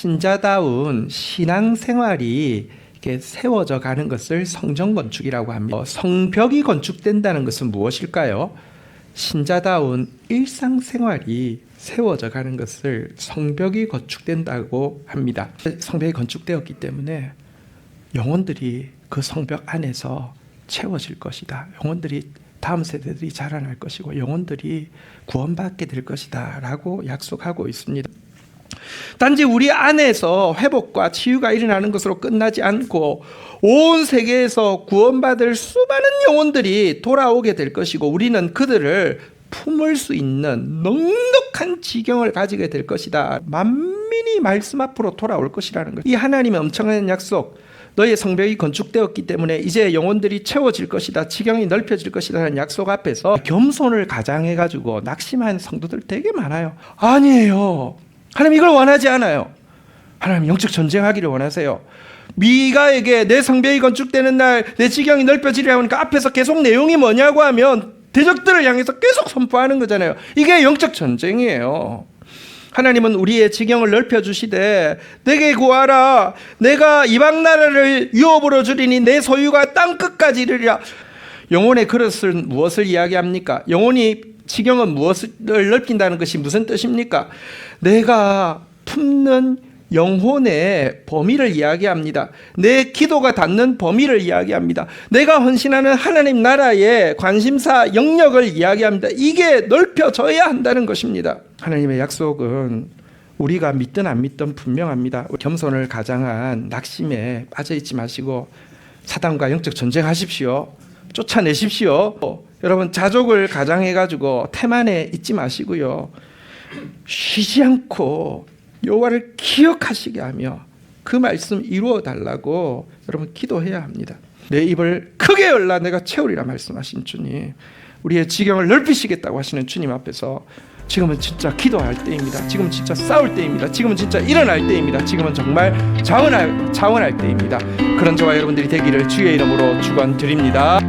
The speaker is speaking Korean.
신자다운 신앙 생활이 이렇게 세워져 가는 것을 성전 건축이라고 합니다. 어, 성벽이 건축된다는 것은 무엇일까요? 신자다운 일상 생활이 세워져 가는 것을 성벽이 건축된다고 합니다. 성벽이 건축되었기 때문에 영혼들이 그 성벽 안에서 채워질 것이다. 영혼들이 다음 세대들이 자라날 것이고 영혼들이 구원받게 될 것이다라고 약속하고 있습니다. 단지 우리 안에서 회복과 치유가 일어나는 것으로 끝나지 않고 온 세계에서 구원받을 수많은 영혼들이 돌아오게 될 것이고 우리는 그들을 품을 수 있는 넉넉한 지경을 가지게 될 것이다. 만민이 말씀 앞으로 돌아올 것이라는 것. 이 하나님의 엄청난 약속. 너의 성벽이 건축되었기 때문에 이제 영혼들이 채워질 것이다. 지경이 넓혀질 것이라는 약속 앞에서 겸손을 가장해 가지고 낙심한 성도들 되게 많아요. 아니에요. 하나님 이걸 원하지 않아요. 하나님 영적 전쟁하기를 원하세요. 미가에게 내 성벽이 건축되는 날 내 지경이 넓혀지려 하니까 앞에서 계속 내용이 뭐냐고 하면 대적들을 향해서 계속 선포하는 거잖아요. 이게 영적 전쟁이에요. 하나님은 우리의 지경을 넓혀 주시되 내게 구하라 내가 이방 나라를 유업으로 주리니 내 소유가 땅 끝까지 이르리라 영혼의 그릇은 무엇을 이야기합니까? 영혼이 지경은 무엇을 넓힌다는 것이 무슨 뜻입니까? 내가 품는 영혼의 범위를 이야기합니다. 내 기도가 닿는 범위를 이야기합니다. 내가 헌신하는 하나님 나라의 관심사 영역을 이야기합니다. 이게 넓혀져야 한다는 것입니다. 하나님의 약속은 우리가 믿든 안 믿든 분명합니다. 겸손을 가장한 낙심에 빠져 있지 마시고 사단과 영적 전쟁하십시오. 쫓아내십시오. 여러분 자족을 가장해 가지고 태만에 있지 마시고요. 쉬지 않고 여호와를 기억하시게 하며 그 말씀 이루어 달라고 여러분 기도해야 합니다. 내 입을 크게 열라 내가 채우리라 말씀하신 주님. 우리의 지경을 넓히시겠다고 하시는 주님 앞에서 지금은 진짜 기도할 때입니다. 지금은 진짜 싸울 때입니다. 지금은 진짜 일어날 때입니다. 지금은 정말 자원할 자원할 때입니다. 그런 저와 여러분들이 되기를 주의 이름으로 축원드립니다.